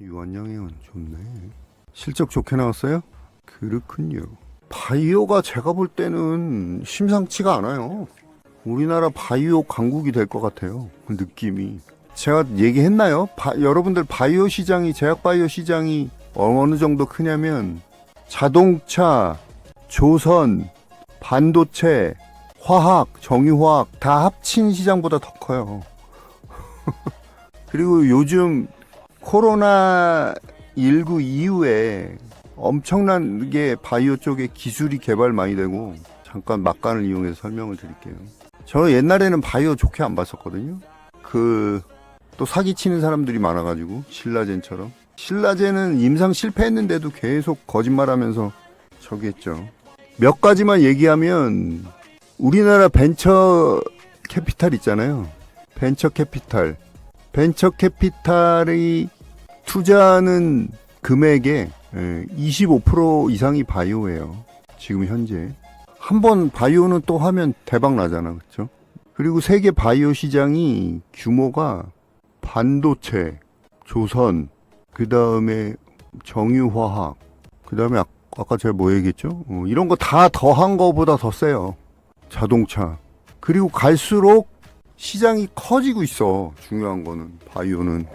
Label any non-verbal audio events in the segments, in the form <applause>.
유한양행은 좋네. 실적 좋게 나왔어요? 그렇군요. 바이오가 제가 볼 때는 심상치가 않아요. 우리나라 바이오 강국이 될 것 같아요. 그 느낌이. 제가 얘기했나요? 바- 여러분들 바이오 시장이, 제약 바이오 시장이 어느 정도 크냐면 자동차, 조선, 반도체, 화학, 정유화학 다 합친 시장보다 더 커요. <laughs> 그리고 요즘 코로나 19 이후에 엄청나게 바이오 쪽에 기술이 개발 많이 되고 잠깐 막간을 이용해서 설명을 드릴게요. 저는 옛날에는 바이오 좋게 안 봤었거든요. 그 또 사기치는 사람들이 많아가지고 신라젠처럼 신라젠은 임상 실패했는데도 계속 거짓말하면서 저기 했죠. 몇 가지만 얘기하면 우리나라 벤처 캐피탈 있잖아요. 벤처 캐피탈. 벤처 캐피탈이 투자하는 금액의 예, 25% 이상이 바이오예요. 지금 현재. 한 번 바이오는 또 하면 대박 나잖아. 그렇죠? 그리고 세계 바이오 시장이 규모가 반도체, 조선, 그다음에 정유화학, 그다음에 아, 아까 제가 뭐 얘기했죠? 어, 이런 거 다 더한 거보다 더 세요. 자동차. 그리고 갈수록 시장이 커지고 있어. 중요한 거는 바이오는.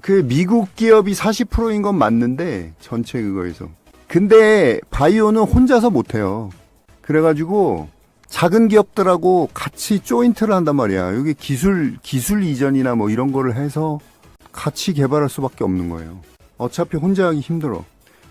그 미국 기업이 40%인 건 맞는데 전체 그거에서. 근데 바이오는 혼자서 못 해요. 그래가지고 작은 기업들하고 같이 조인트를 한단 말이야. 여기 기술 기술 이전이나 뭐 이런 거를 해서 같이 개발할 수밖에 없는 거예요. 어차피 혼자 하기 힘들어.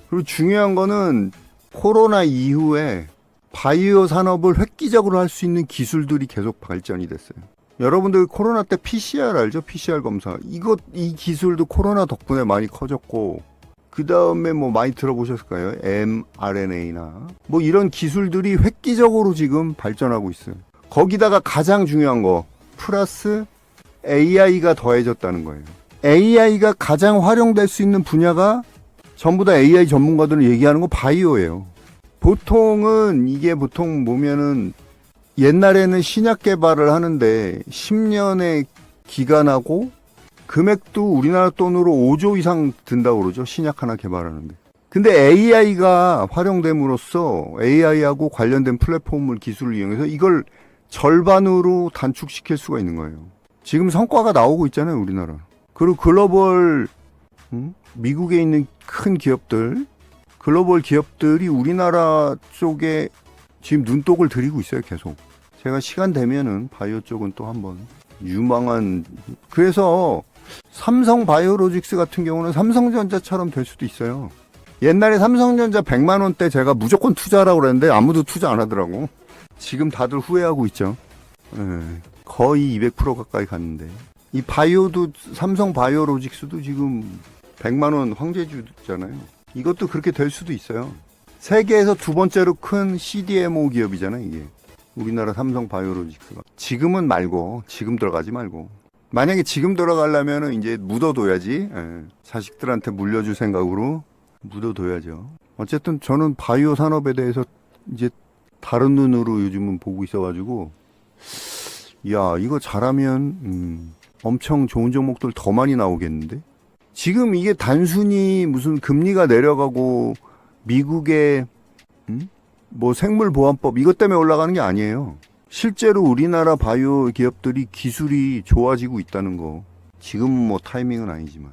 그리고 중요한 거는 코로나 이후에 바이오 산업을 획기적으로 할 수 있는 기술들이 계속 발전이 됐어요. 여러분들 코로나 때 PCR 알죠? PCR 검사. 이거 이 기술도 코로나 덕분에 많이 커졌고 그 다음에 뭐 많이 들어보셨을 까요? mRNA나 뭐 이런 기술들이 획기적으로 지금 발전하고 있어요. 거기다가 가장 중요한 거 플러스 AI가 더해졌다는 거예요. AI가 가장 활용될 수 있는 분야가 전부 다 AI 전문가들은 얘기하는 거 바이오예요. 보통은 이게 보통 보면은 옛날에는 신약 개발을 하는데 10년의 기간하고 금액도 우리나라 돈으로 5조 이상 든다고 그러죠. 신약 하나 개발하는데. 근데 AI가 활용됨으로써 AI하고 관련된 플랫폼을 기술을 이용해서 이걸 절반으로 단축시킬 수가 있는 거예요. 지금 성과가 나오고 있잖아요, 우리나라. 그리고 글로벌 음? 미국에 있는 큰 기업들, 글로벌 기업들이 우리나라 쪽에 지금 눈독을 들이고 있어요, 계속. 제가 시간 되면은 바이오 쪽은 또 한번 유망한 그래서 삼성 바이오로직스 같은 경우는 삼성전자처럼 될 수도 있어요. 옛날에 삼성전자 100만 원대 제가 무조건 투자라고 그랬는데 아무도 투자 안 하더라고. 지금 다들 후회하고 있죠. 예, 거의 200% 가까이 갔는데. 이 바이오도 삼성 바이오로직스도 지금 100만 원 황제주잖아요. 이것도 그렇게 될 수도 있어요. 세계에서 두 번째로 큰 CDMO 기업이잖아요, 이게. 우리나라 삼성 바이오로직스가. 지금은 말고, 지금 들어가지 말고. 만약에 지금 들어가려면은 이제 묻어둬야지. 예, 자식들한테 물려줄 생각으로 묻어둬야죠. 어쨌든 저는 바이오 산업에 대해서 이제 다른 눈으로 요즘은 보고 있어가지고, 야, 이거 잘하면, 음, 엄청 좋은 종목들 더 많이 나오겠는데? 지금 이게 단순히 무슨 금리가 내려가고, 미국의, 음? 뭐 생물보안법, 이것 때문에 올라가는 게 아니에요. 실제로 우리나라 바이오 기업들이 기술이 좋아지고 있다는 거. 지금은 뭐 타이밍은 아니지만.